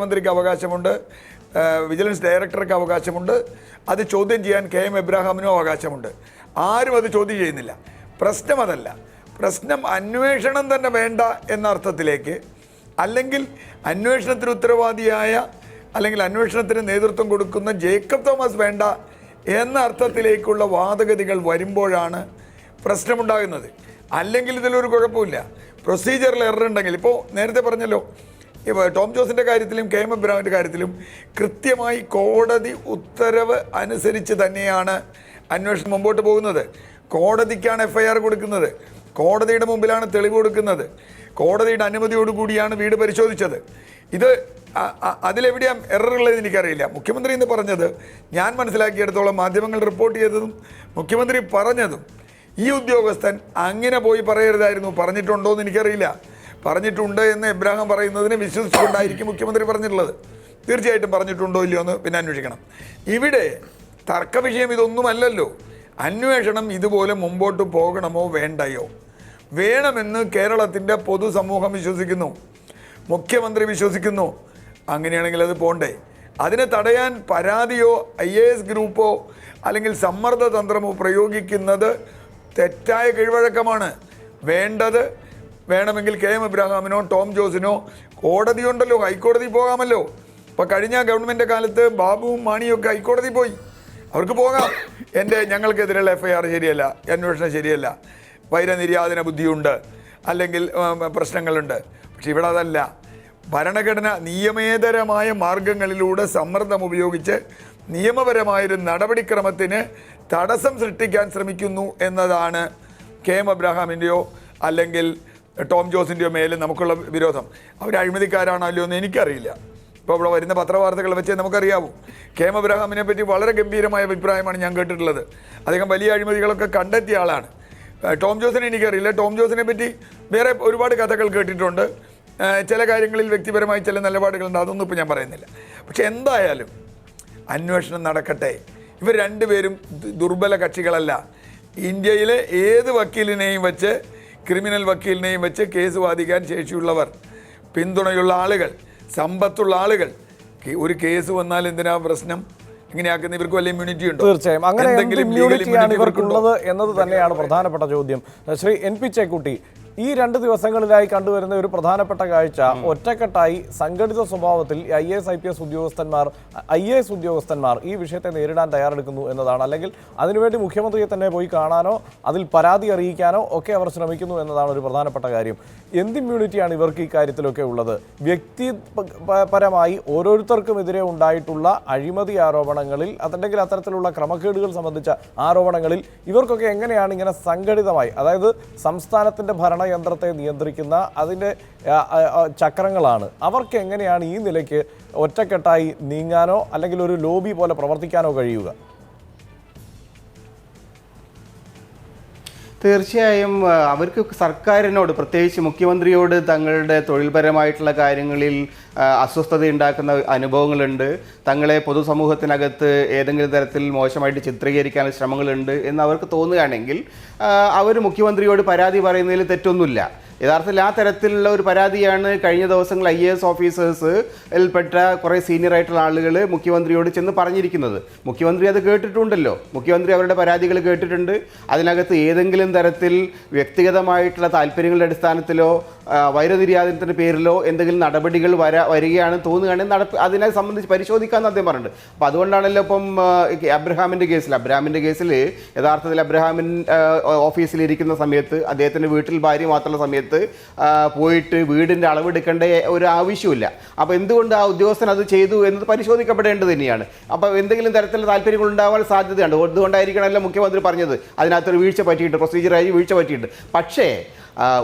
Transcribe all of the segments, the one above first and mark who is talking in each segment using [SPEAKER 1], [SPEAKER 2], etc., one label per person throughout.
[SPEAKER 1] മന്ത്രിക്ക് അവകാശമുണ്ട് വിജിലൻസ് ഡയറക്ടർക്ക് അവകാശമുണ്ട്. അത് ചോദ്യം ചെയ്യാൻ കെ എം എബ്രാഹാമിനും അവകാശമുണ്ട്. ആരും അത് ചോദ്യം ചെയ്യുന്നില്ല. പ്രശ്നം അതല്ല. പ്രശ്നം അന്വേഷണം തന്നെ വേണ്ട എന്ന അർത്ഥത്തിലേക്ക് അല്ലെങ്കിൽ അന്വേഷണത്തിന് ഉത്തരവാദിയായ അല്ലെങ്കിൽ അന്വേഷണത്തിന് നേതൃത്വം കൊടുക്കുന്ന ജേക്കബ് തോമസ് വേണ്ട എന്ന അർത്ഥത്തിലേക്കുള്ള വാദഗതികൾ വരുമ്പോഴാണ് പ്രശ്നമുണ്ടാകുന്നത്. അല്ലെങ്കിൽ ഇതിലൊരു കുഴപ്പമില്ല. പ്രൊസീജിയറിൽ എറർ ഉണ്ടെങ്കിൽ ഇപ്പോൾ നേരത്തെ പറഞ്ഞല്ലോ ഇപ്പോൾ ടോം ജോസിന്റെ കാര്യത്തിലും കെ എം എബ്രാമിന്റെ കാര്യത്തിലും കൃത്യമായി കോടതി ഉത്തരവ് അനുസരിച്ച് തന്നെയാണ് അന്വേഷണം മുമ്പോട്ട് പോകുന്നത്. കോടതിക്കാണ് എഫ്ഐആർ കൊടുക്കുന്നത്. കോടതിയുടെ മുമ്പിലാണ് തെളിവ് കൊടുക്കുന്നത്. കോടതിയുടെ അനുമതിയോടുകൂടിയാണ് വീട് പരിശോധിച്ചത്. ഇത് അതിലെവിടെയാണ് എറർ ഉള്ളത് എനിക്കറിയില്ല. മുഖ്യമന്ത്രി എന്ന് പറഞ്ഞത് ഞാൻ മനസ്സിലാക്കിയെടുത്തോളം മാധ്യമങ്ങൾ റിപ്പോർട്ട് ചെയ്തതും മുഖ്യമന്ത്രി പറഞ്ഞതും. ഈ ഉദ്യോഗസ്ഥൻ അങ്ങനെ പോയി പറയരുതായിരുന്നു പറഞ്ഞിട്ടുണ്ടോ എന്ന് എനിക്കറിയില്ല. പറഞ്ഞിട്ടുണ്ട് എന്ന് എബ്രാഹാം പറയുന്നതിനെ വിശ്വസിച്ചുകൊണ്ടായിരിക്കും മുഖ്യമന്ത്രി പറഞ്ഞിട്ടുള്ളത്. തീർച്ചയായിട്ടും പറഞ്ഞിട്ടുണ്ടോ ഇല്ലയോ എന്ന് പിന്നെ അന്വേഷിക്കണം. ഇവിടെ തർക്ക വിഷയം ഇതൊന്നുമല്ലല്ലോ. അന്വേഷണം ഇതുപോലെ മുമ്പോട്ട് പോകണമോ വേണ്ടയോ? വേണമെന്ന് കേരളത്തിന്റെ പൊതുസമൂഹം വിശ്വസിക്കുന്നു. മുഖ്യമന്ത്രി വിശ്വസിക്കുന്നു. അങ്ങനെയാണെങ്കിൽ അത് പോണ്ടേ. അതിനെ തടയാൻ പരാതിയോ ഐ എ എസ് ഗ്രൂപ്പോ അല്ലെങ്കിൽ സമ്മർദ്ദ തന്ത്രമോ പ്രയോഗിക്കുന്നത് തെറ്റായ കീഴ്വഴക്കമാണ്. വേണ്ടത് വേണമെങ്കിൽ കെ എം ഇബ്രാഹാമിനോ ടോം ജോസിനോ കോടതി ഉണ്ടല്ലോ ഹൈക്കോടതി പോകാമല്ലോ. ഇപ്പോൾ കഴിഞ്ഞ ഗവൺമെന്റ് കാലത്ത് ബാബുവും മാണിയും ഒക്കെ ഹൈക്കോടതി പോയി. അവർക്ക് പോകാം. എന്റെ ഞങ്ങൾക്കെതിരെയുള്ള എഫ് ഐ ആർ ശരിയല്ല അന്വേഷണം ശരിയല്ല. വൈരനിര്യാതന ബുദ്ധിയുണ്ട് അല്ലെങ്കിൽ പ്രശ്നങ്ങളുണ്ട്. പക്ഷെ ഇവിടെ അതല്ല. ഭരണഘടന നിയമേതരമായ മാർഗങ്ങളിലൂടെ സമ്മർദ്ദം ഉപയോഗിച്ച് നിയമപരമായൊരു നടപടിക്രമത്തിന് തടസ്സം സൃഷ്ടിക്കാൻ ശ്രമിക്കുന്നു എന്നതാണ് കെ എം അബ്രഹാമിന്റെയോ അല്ലെങ്കിൽ ടോം ജോസിന്റെയോ മേലെ നമുക്കുള്ള വിരോധം. അവർ അഴിമതിക്കാരാണോ അല്ലയോ എന്ന് എനിക്കറിയില്ല. ഇപ്പോൾ ഇവിടെ വരുന്ന പത്രവാർത്തകൾ വെച്ച് നമുക്കറിയാവൂ. കെ അബ്രഹാമിനെ പറ്റി വളരെ ഗംഭീരമായ അഭിപ്രായമാണ് ഞാൻ കേട്ടിട്ടുള്ളത്. അദ്ദേഹം വലിയ അഴിമതികളൊക്കെ കണ്ടെത്തിയ ആളാണ്. ടോം ജോസിനെ എനിക്കറിയില്ല. ടോം ജോസിനെ പറ്റി വേറെ ഒരുപാട് കഥകൾ കേട്ടിട്ടുണ്ട്. ചില കാര്യങ്ങളിൽ വ്യക്തിപരമായി ചില നിലപാടുകളുണ്ട്. അതൊന്നും ഇപ്പോൾ ഞാൻ പറയുന്നില്ല. പക്ഷെ എന്തായാലും അന്വേഷണം നടക്കട്ടെ. ഇവർ രണ്ടുപേരും ദുർബല കക്ഷികളല്ല. ഇന്ത്യയിലെ ഏത് വക്കീലിനെയും വെച്ച് ക്രിമിനൽ വക്കീലിനെയും വെച്ച് കേസ് വാദിക്കാൻ ശേഷിയുള്ളവർ പിന്തുണയുള്ള ആളുകൾ സമ്പത്തുള്ള ആളുകൾ ഒരു കേസ് വന്നാൽ എന്തിനാ പ്രശ്നം? ഇങ്ങനെയാക്കുന്ന ഇവർക്ക് വലിയ ഇമ്മ്യൂണിറ്റി ഉണ്ടോ?
[SPEAKER 2] തീർച്ചയായും. അങ്ങനെ
[SPEAKER 1] എന്തെങ്കിലും
[SPEAKER 2] ഇമ്മ്യൂണിറ്റിയാണ്? ഇവർക്കുള്ളത് എന്നത് തന്നെയാണ് പ്രധാനപ്പെട്ട ചോദ്യം. ശ്രീ എൻ പി ചേക്കുട്ടി ഈ രണ്ട് ദിവസങ്ങളിലായി കണ്ടുവരുന്ന ഒരു പ്രധാനപ്പെട്ട കാഴ്ച ഒറ്റക്കെട്ടായി സംഘടിത സ്വഭാവത്തിൽ I S I P S ഉദ്യോഗസ്ഥന്മാർ ഐ എ എസ് ഉദ്യോഗസ്ഥന്മാർ ഈ വിഷയത്തെ നേരിടാൻ തയ്യാറെടുക്കുന്നു എന്നതാണ്. അല്ലെങ്കിൽ അതിനുവേണ്ടി മുഖ്യമന്ത്രിയെ തന്നെ പോയി കാണാനോ അതിൽ പരാതി അറിയിക്കാനോ ഒക്കെ അവർ ശ്രമിക്കുന്നു എന്നതാണ് ഒരു പ്രധാനപ്പെട്ട കാര്യം. എന്ത് ഇമ്മ്യൂണിറ്റിയാണ് ഇവർക്ക് ഈ കാര്യത്തിലൊക്കെ ഉള്ളത്? വ്യക്തിപരമായി ഓരോരുത്തർക്കുമെതിരെ ഉണ്ടായിട്ടുള്ള അഴിമതി ആരോപണങ്ങളിൽ അതല്ലെങ്കിൽ അത്തരത്തിലുള്ള ക്രമക്കേടുകൾ സംബന്ധിച്ച ആരോപണങ്ങളിൽ ഇവർക്കൊക്കെ എങ്ങനെയാണ് ഇങ്ങനെ സംഘടിതമായി അതായത് സംസ്ഥാനത്തിന്റെ ഭരണയന്ത്രത്തെ നിയന്ത്രിക്കുന്ന അതിന്റെ ചക്രങ്ങളാണ്. അവർക്ക് എങ്ങനെയാണ് ഈ നിലയ്ക്ക് ഒറ്റക്കെട്ടായി നീങ്ങാനോ അല്ലെങ്കിൽ ഒരു ലോബി പോലെ പ്രവർത്തിക്കാനോ കഴിയുക?
[SPEAKER 3] തീർച്ചയായും അവർക്ക് സർക്കാരിനോട് പ്രത്യേകിച്ച് മുഖ്യമന്ത്രിയോട് തങ്ങളുടെ തൊഴിൽപരമായിട്ടുള്ള കാര്യങ്ങളിൽ അസ്വസ്ഥത ഉണ്ടാക്കുന്ന അനുഭവങ്ങളുണ്ട്. തങ്ങളെ പൊതുസമൂഹത്തിനകത്ത് ഏതെങ്കിലും തരത്തിൽ മോശമായിട്ട് ചിത്രീകരിക്കാനുള്ള ശ്രമങ്ങളുണ്ട് എന്ന് അവർക്ക് തോന്നുകയാണെങ്കിൽ അവർ മുഖ്യമന്ത്രിയോട് പരാതി പറയുന്നതിൽ തെറ്റൊന്നുമില്ല. യഥാർത്ഥത്തിൽ ആ തരത്തിലുള്ള ഒരു പരാതിയാണ് കഴിഞ്ഞ ദിവസങ്ങൾ ഐ എ എസ് ഓഫീസേഴ്സ് ൽപ്പെട്ട കുറേ സീനിയർ ആയിട്ടുള്ള ആളുകൾ മുഖ്യമന്ത്രിയോട് ചെന്ന് പറഞ്ഞിരിക്കുന്നത്. മുഖ്യമന്ത്രി അത് കേട്ടിട്ടുണ്ടല്ലോ. മുഖ്യമന്ത്രി അവരുടെ പരാതികൾ കേട്ടിട്ടുണ്ട്. അതിനകത്ത് ഏതെങ്കിലും തരത്തിൽ വ്യക്തിഗതമായിട്ടുള്ള താല്പര്യങ്ങളുടെ അടിസ്ഥാനത്തിലോ വൈരനിര്യാതനത്തിന്റെ പേരിലോ എന്തെങ്കിലും നടപടികൾ വര വരികയാണെന്ന് തോന്നുകയാണെങ്കിൽ നടപ്പ് അതിനെ സംബന്ധിച്ച് പരിശോധിക്കാമെന്ന് അദ്ദേഹം പറഞ്ഞിട്ടുണ്ട്. അപ്പോൾ അതുകൊണ്ടാണല്ലോ ഇപ്പം അബ്രഹാമിന്റെ കേസിൽ അബ്രഹാമിന്റെ കേസിൽ യഥാർത്ഥത്തിൽ അബ്രഹാമിൻ ഓഫീസിലിരിക്കുന്ന സമയത്ത് അദ്ദേഹത്തിന്റെ വീട്ടിൽ ഭാര്യ മാത്രമുള്ള സമയത്ത് ആ, പോയിട്ട് വീടിന്റെ അളവെടുക്കേണ്ട ഒരു ആവശ്യമില്ല അപ്പോൾ എന്തുകൊണ്ട് ആ ഉദ്യോഗസ്ഥൻ അത് ചെയ്തു എന്നത് പരിശോധിക്കപ്പെടേണ്ടത് തന്നെയാണ്. അപ്പോൾ എന്തെങ്കിലും തരത്തിലുള്ള താല്പര്യങ്ങൾ ഉണ്ടാവാൻ സാധ്യതയുണ്ട്. അതുകൊണ്ടായിരിക്കണമല്ലോ മുഖ്യമന്ത്രി പറഞ്ഞത്? അതിനകത്തൊരു വീഴ്ച പറ്റിയിട്ട് പ്രൊസീജിയറായി വീഴ്ച പറ്റിയിട്ട് പക്ഷേ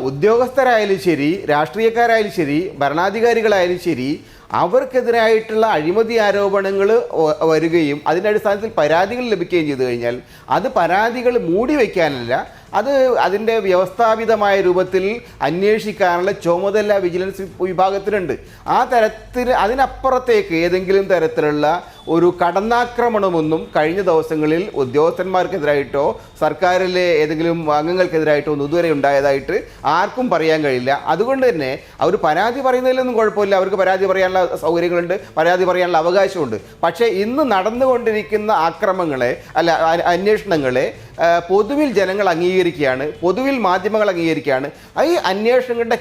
[SPEAKER 3] ഉദ്യോഗസ്ഥരായാലും ശരി രാഷ്ട്രീയക്കാരായാലും ശരി ഭരണാധികാരികളായാലും ശരി അവർക്കെതിരായിട്ടുള്ള അഴിമതി ആരോപണങ്ങൾ വരികയും അതിന്റെ അടിസ്ഥാനത്തിൽ പരാതികൾ ലഭിക്കുകയും ചെയ്തു കഴിഞ്ഞാൽ അത് പരാതികൾ മൂടി വയ്ക്കാനല്ല അത് അതിന്റെ വ്യവസ്ഥാപിതമായ രൂപത്തിൽ അന്വേഷിക്കാനുള്ള ചുമതല വിജിലൻസ് വിഭാഗത്തിനുണ്ട്. ആ തരത്തിൽ അതിനപ്പുറത്തേക്ക് ഏതെങ്കിലും തരത്തിലുള്ള ഒരു കടന്നാക്രമണമൊന്നും കഴിഞ്ഞ ദിവസങ്ങളിൽ ഉദ്യോഗസ്ഥന്മാർക്കെതിരായിട്ടോ സർക്കാരിലെ ഏതെങ്കിലും അംഗങ്ങൾക്കെതിരായിട്ടോ ഒന്നും ഇതുവരെ ഉണ്ടായതായിട്ട് ആർക്കും പറയാൻ കഴിയില്ല. അതുകൊണ്ട് തന്നെ അവർ പരാതി പറയുന്നതിലൊന്നും കുഴപ്പമില്ല. അവർക്ക് പരാതി പറയാനുള്ള സൗകര്യങ്ങളുണ്ട് പരാതി പറയാനുള്ള അവകാശമുണ്ട്. പക്ഷേ ഇന്ന് നടന്നുകൊണ്ടിരിക്കുന്ന ആക്രമങ്ങളെ അല്ല അന്വേഷണങ്ങളെ പൊതുവിൽ ജനങ്ങൾ അംഗീകരിക്കുകയാണ് പൊതുവിൽ മാധ്യമങ്ങൾ അംഗീകരിക്കുകയാണ്. ഈ അന്വേഷണങ്ങളുടെ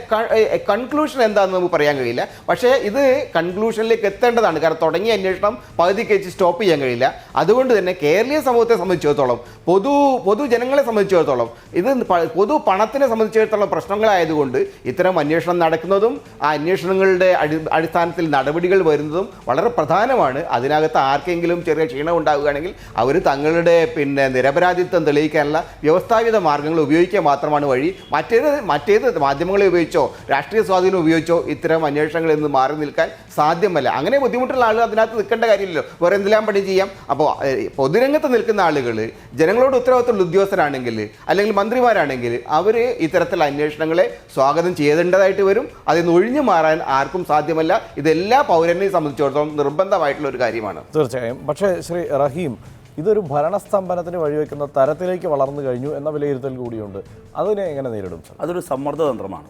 [SPEAKER 3] കൺക്ലൂഷൻ എന്താണെന്ന് നമുക്ക് പറയാൻ കഴിയില്ല. പക്ഷേ ഇത് കൺക്ലൂഷനിലേക്ക് എത്തേണ്ടതാണ്. കാരണം തുടങ്ങിയ അന്വേഷണം പകുതിക്ക് വെച്ച് സ്റ്റോപ്പ് ചെയ്യാൻ കഴിയില്ല. അതുകൊണ്ട് തന്നെ കേരളീയ സമൂഹത്തെ സംബന്ധിച്ചിടത്തോളം പൊതു പൊതുജനങ്ങളെ സംബന്ധിച്ചിടത്തോളം ഇത് പൊതു പണത്തിനെ സംബന്ധിച്ചിടത്തോളം പ്രശ്നങ്ങളായതുകൊണ്ട് ഇത്തരം അന്വേഷണം നടക്കുന്നതും ആ അന്വേഷണങ്ങളുടെ അടി അടിസ്ഥാനത്തിൽ നടപടികൾ വരുന്നതും വളരെ പ്രധാനമാണ്. അതിനകത്ത് ആർക്കെങ്കിലും ചെറിയ ക്ഷീണം ഉണ്ടാവുകയാണെങ്കിൽ അവർ തങ്ങളുടെ പിന്നെ നിരപരാധിത്വം തെളിയിക്കാനുള്ള വ്യവസ്ഥാപിത മാർഗങ്ങൾ ഉപയോഗിക്കുക മാത്രമാണ് വഴി. മറ്റേത് മറ്റേത് മാധ്യമങ്ങളെ ഉപയോഗിച്ചോ രാഷ്ട്രീയ സ്വാധീനം ഉപയോഗിച്ചോ ഇത്തരം അന്വേഷണങ്ങളിൽ നിന്ന് മാറി നിൽക്കാൻ സാധ്യമല്ല. അങ്ങനെ ബുദ്ധിമുട്ടുള്ള ആളുകൾ അതിനകത്ത് നിൽക്കേണ്ട കാര്യമില്ലല്ലോ. വേറെ എന്തെല്ലാം പണി ചെയ്യാം? അപ്പോൾ പൊതുരംഗത്ത് നിൽക്കുന്ന ആളുകൾ ജനങ്ങളോട് ഉത്തരവാദിത്തമുള്ള ഉദ്യോഗസ്ഥരാണെങ്കിൽ അല്ലെങ്കിൽ മന്ത്രിമാരാണെങ്കിൽ അവർ ഇത്തരത്തിലുള്ള അന്വേഷണങ്ങളെ സ്വാഗതം ചെയ്യേണ്ടതായിട്ട് വരും. അതിൽ നിന്ന് ഒഴിഞ്ഞു മാറാൻ ആർക്കും സാധ്യമല്ല. ഇതെല്ലാ പൗരനെയും സംബന്ധിച്ചിടത്തോളം നിർബന്ധമായിട്ടുള്ള ഒരു കാര്യമാണ്.
[SPEAKER 2] തീർച്ചയായും. പക്ഷേ ശ്രീ റഹീം ഇതൊരു ഭരണസ്തംഭനത്തിന് വഴിവെക്കുന്ന തരത്തിലേക്ക് വളർന്നു കഴിഞ്ഞു എന്ന വിലയിരുത്തൽ കൂടിയുണ്ട്. അതിനെ എങ്ങനെ നേരിടും
[SPEAKER 4] അതൊരു സമ്മർദ്ദതന്ത്രമാണ്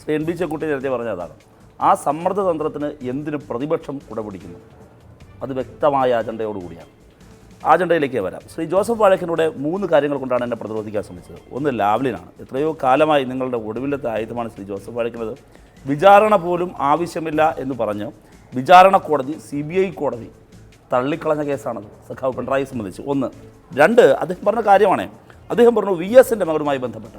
[SPEAKER 4] ശ്രീ എൻ ബി ചെക്കുട്ടി നേരത്തെ പറഞ്ഞ അതാണ്. ആ സമ്മർദ്ദതന്ത്രത്തിന് എന്തിനു പ്രതിപക്ഷം ഉടപിടിക്കുന്നു? അത് വ്യക്തമായ അജണ്ടയോടുകൂടിയാണ് ആ അജണ്ടയിലേക്ക് വരാം. ശ്രീ ജോസഫ് വാഴക്കിലൂടെ മൂന്ന് കാര്യങ്ങൾ കൊണ്ടാണ് എന്നെ പ്രതിരോധിക്കാൻ ശ്രമിച്ചത്. ഒന്ന് ലാവ്ലിനാണ്. എത്രയോ കാലമായി നിങ്ങളുടെ ഒടുവിലത്തെ ആയുധമാണ് ശ്രീ ജോസഫ് വാഴക്കുന്നത് വിചാരണ പോലും ആവശ്യമില്ല എന്ന് പറഞ്ഞ് വിചാരണ കോടതി സി കോടതി തള്ളിക്കളഞ്ഞ കേസാണത്. സഖാവ് പിണറായി സംബന്ധിച്ച്. ഒന്ന്. രണ്ട് അദ്ദേഹം പറഞ്ഞ കാര്യമാണ്. അദ്ദേഹം പറഞ്ഞു വി എസിന്റെ മകളുമായി ബന്ധപ്പെട്ട്.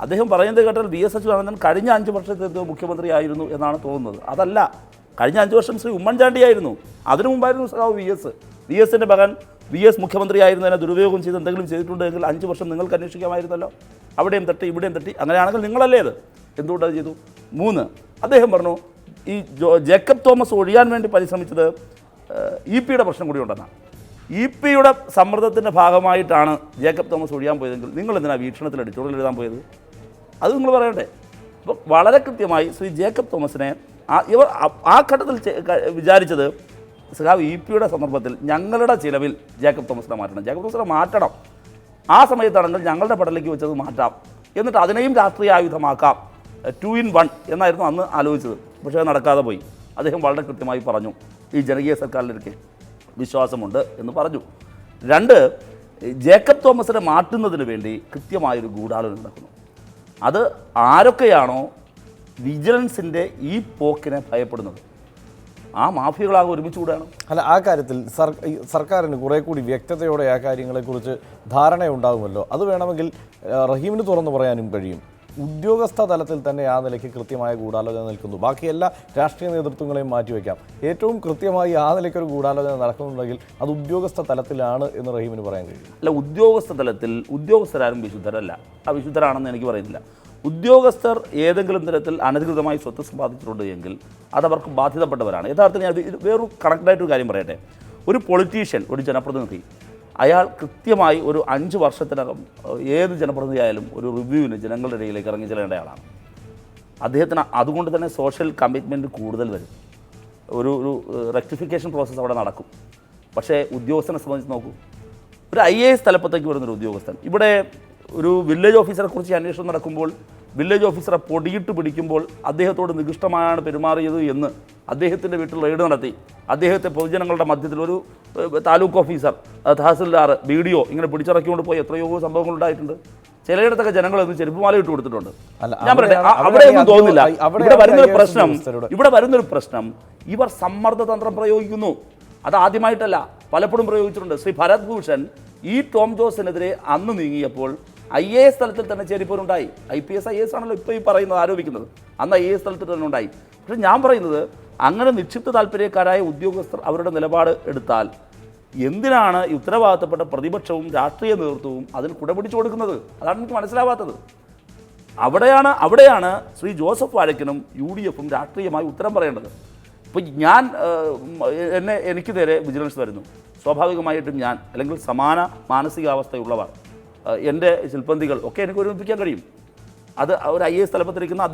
[SPEAKER 4] അദ്ദേഹം പറയുന്നത് കേട്ടാൽ വി എസ് അച്യുതാനന്ദൻ കഴിഞ്ഞ അഞ്ച് വർഷത്തെ മുഖ്യമന്ത്രിയായിരുന്നു എന്നാണ് തോന്നുന്നത്. അതല്ല കഴിഞ്ഞ അഞ്ച് വർഷം ശ്രീ ഉമ്മൻചാണ്ടിയായിരുന്നു അതിനു മുമ്പായിരുന്നു സഖാവ് വി എസ്. വി എസിന്റെ മകൻ വി എസ് മുഖ്യമന്ത്രിയായിരുന്നതിനെ ദുരുപയോഗം ചെയ്ത് എന്തെങ്കിലും ചെയ്തിട്ടുണ്ടെങ്കിൽ അഞ്ച് വർഷം നിങ്ങൾക്ക് അന്വേഷിക്കാമായിരുന്നല്ലോ. അവിടെയും തട്ടി ഇവിടെയും തട്ടി. അങ്ങനെയാണെങ്കിൽ നിങ്ങളല്ലേ അത് എന്തുകൊണ്ട് ചെയ്തു? മൂന്ന്. അദ്ദേഹം പറഞ്ഞു ഈ ജേക്കബ് തോമസ് ഒഴിയാൻ വേണ്ടി പരിശ്രമിച്ചത് ഇ പിയുടെ പ്രശ്നം കൂടി ഉണ്ടെന്നാണ് ഇ പിയുടെ സമ്മർദ്ദത്തിന്റെ ഭാഗമായിട്ടാണ് ജേക്കബ് തോമസ് ഒഴിയാൻ പോയതെങ്കിൽ നിങ്ങൾ എന്തിനാണ് വീക്ഷണത്തിൽ എഡിറ്റോറിയൽ എഴുതാൻ പോയത്? അത് നിങ്ങൾ പറയണ്ടേ. അപ്പോൾ വളരെ കൃത്യമായി ശ്രീ ജേക്കബ് തോമസിനെ ആ ഇവർ ആ- ഘട്ടത്തിൽ വിചാരിച്ചത് സഖാവ് ഇ പിയുടെ സന്ദർഭത്തിൽ ഞങ്ങളുടെ ചിലവിൽ ജേക്കബ് തോമസിനെ മാറ്റണം. ജേക്കബ് തോമസിനെ മാറ്റണം. ആ സമയത്താണെങ്കിൽ ഞങ്ങളുടെ പടലേക്ക് വെച്ചത് മാറ്റാം. എന്നിട്ട് അതിനെയും രാഷ്ട്രീയ ആയുധമാക്കാം. ടു ഇൻ വൺ എന്നായിരുന്നു അന്ന് ആലോചിച്ചത്. പക്ഷേ നടക്കാതെ പോയി. അദ്ദേഹം വളരെ കൃത്യമായി പറഞ്ഞു. ഈ ജനകീയ സർക്കാരിലേക്ക് വിശ്വാസമുണ്ട് എന്ന് പറഞ്ഞു. രണ്ട് ജേക്കബ് തോമസിനെ മാറ്റുന്നതിന് വേണ്ടി കൃത്യമായൊരു ഗൂഢാലോചന നടക്കുന്നു. അത് ആരൊക്കെയാണോ വിജിലൻസിന്റെ ഈ പോക്കിനെ ഭയപ്പെടുന്നത്? ആ മാഫിയകളാകെ ഒരുമിച്ച് കൂടെയാണ്?
[SPEAKER 2] അല്ല ആ കാര്യത്തിൽ സർ സർക്കാരിന് കുറെ കൂടി വ്യക്തതയോടെ ആ കാര്യങ്ങളെക്കുറിച്ച് ധാരണയുണ്ടാകുമല്ലോ. അത് വേണമെങ്കിൽ റഹീമിന് തുറന്നു പറയാനും കഴിയും. ഉദ്യോഗസ്ഥ തലത്തിൽ തന്നെ ആ നിലയ്ക്ക് കൃത്യമായ ഗൂഢാലോചന നിൽക്കുന്നു. ബാക്കി എല്ലാ രാഷ്ട്രീയ നേതൃത്വങ്ങളെയും മാറ്റിവെക്കാം. ഏറ്റവും കൃത്യമായി ആ നിലയ്ക്ക് ഒരു ഗൂഢാലോചന നടക്കുന്നുണ്ടെങ്കിൽ അത് ഉദ്യോഗസ്ഥ തലത്തിലാണ് എന്ന് റഹീമിന് പറയാൻ കഴിയും.
[SPEAKER 4] അല്ല ഉദ്യോഗസ്ഥ തലത്തിൽ ഉദ്യോഗസ്ഥരാരും വിശുദ്ധരല്ല. ആ വിശുദ്ധരാണെന്ന് എനിക്ക് പറയുന്നില്ല ഉദ്യോഗസ്ഥർ ഏതെങ്കിലും തരത്തിൽ അനധികൃതമായി സ്വത്ത് സമ്പാദിച്ചിട്ടുണ്ട് എങ്കിൽ അതവർക്ക് ബാധ്യതപ്പെട്ടവരാണ്. യഥാർത്ഥത്തിൽ ഞാൻ വേറൊരു കണക്റ്റായിട്ടൊരു കാര്യം പറയട്ടെ. ഒരു പൊളിറ്റീഷ്യൻ ഒരു ജനപ്രതിനിധി അയാൾ കൃത്യമായി ഒരു അഞ്ച് വർഷത്തിനകം ഏത് ജനപ്രതിനിധി ആയാലും ഒരു റിവ്യൂവിന് ജനങ്ങളുടെ ഇടയിലേക്ക് ഇറങ്ങി ചെല്ലേണ്ട ആളാണ്. അദ്ദേഹത്തിന് അതുകൊണ്ട് തന്നെ സോഷ്യൽ കമ്മിറ്റ്മെന്റ് കൂടുതൽ വരും. ഒരു ഒരു റെക്ടിഫിക്കേഷൻ പ്രോസസ്സ് അവിടെ നടക്കും. പക്ഷേ ഉദ്യോഗസ്ഥനെ സംബന്ധിച്ച് നോക്കൂ. ഒരു ഐ എ എസ് തലപ്പത്തേക്ക് വരുന്നൊരു ഉദ്യോഗസ്ഥൻ. ഇവിടെ ഒരു വില്ലേജ് ഓഫീസറെ കുറിച്ച് അന്വേഷണം നടക്കുമ്പോൾ വില്ലേജ് ഓഫീസറെ പൊടിയിട്ട് പിടിക്കുമ്പോൾ അദ്ദേഹത്തോട് നികൃഷ്ടമായാണ് പെരുമാറിയത് എന്ന് അദ്ദേഹത്തിന്റെ വീട്ടിൽ റെയ്ഡ് നടത്തി. അദ്ദേഹത്തെ പൊതുജനങ്ങളുടെ മധ്യത്തിൽ ഒരു taluk officer tahsildar B D O ഇങ്ങനെ പിടിച്ചിറക്കിക്കൊണ്ട് പോയി എത്രയോ സംഭവങ്ങൾ ഉണ്ടായിട്ടുണ്ട്. ചിലയിടത്തൊക്കെ ജനങ്ങൾ ഒന്ന് ചെരുപ്പുമാല ഇട്ട് കൊടുത്തിട്ടുണ്ട്. ഞാൻ പറയട്ടെ അവിടെ
[SPEAKER 2] ഒന്നും
[SPEAKER 4] തോന്നുന്നില്ല ഇവിടെ വരുന്നൊരു പ്രശ്നം ഇവിടെ വരുന്നൊരു പ്രശ്നം ഇവർ സമ്മർദ്ദ തന്ത്രം പ്രയോഗിക്കുന്നു. അത് ആദ്യമായിട്ടല്ല പലപ്പോഴും പ്രയോഗിച്ചിട്ടുണ്ട്. ശ്രീ ഭരത് ഭൂഷൺ ഈ ടോം ജോസിനെതിരെ അന്ന് നീങ്ങിയപ്പോൾ ഐ എ എസ് തലത്തിൽ തന്നെ ചേരിപ്പോരുണ്ടായി. I P S I S ആണല്ലോ ഇപ്പോൾ ഈ പറയുന്നത് ആരോപിക്കുന്നത്. അന്ന് ഐ എ എസ് തലത്തിൽ തന്നെ ഉണ്ടായി. പക്ഷെ ഞാൻ പറയുന്നത് അങ്ങനെ നിക്ഷിപ്ത താല്പര്യക്കാരായ ഉദ്യോഗസ്ഥർ അവരുടെ നിലപാട് എടുത്താൽ എന്തിനാണ് ഈ ഉത്തരവാദിത്തപ്പെട്ട പ്രതിപക്ഷവും രാഷ്ട്രീയ നേതൃത്വവും അതിന് കുടപിടിച്ചു കൊടുക്കുന്നത്? അതാണ് എനിക്ക് മനസ്സിലാവാത്തത്. അവിടെയാണ് അവിടെയാണ് ശ്രീ ജോസഫ് വാഴക്കനും യു ഡി എഫും രാഷ്ട്രീയമായി ഉത്തരം പറയേണ്ടത്. ഇപ്പോൾ ഞാൻ എന്നെ എനിക്ക് നേരെ വിജിലൻസ് വരുന്നു. സ്വാഭാവികമായിട്ടും ഞാൻ അല്ലെങ്കിൽ സമാന മാനസികാവസ്ഥയുള്ളവർ. എന്റെ ശില്പന്തികൾ ഒക്കെ എനിക്ക് ഒരുമിപ്പിക്കാൻ കഴിയും. അത് ഒരു ഐ എസ് തലപ്പത്തിരിക്കുന്ന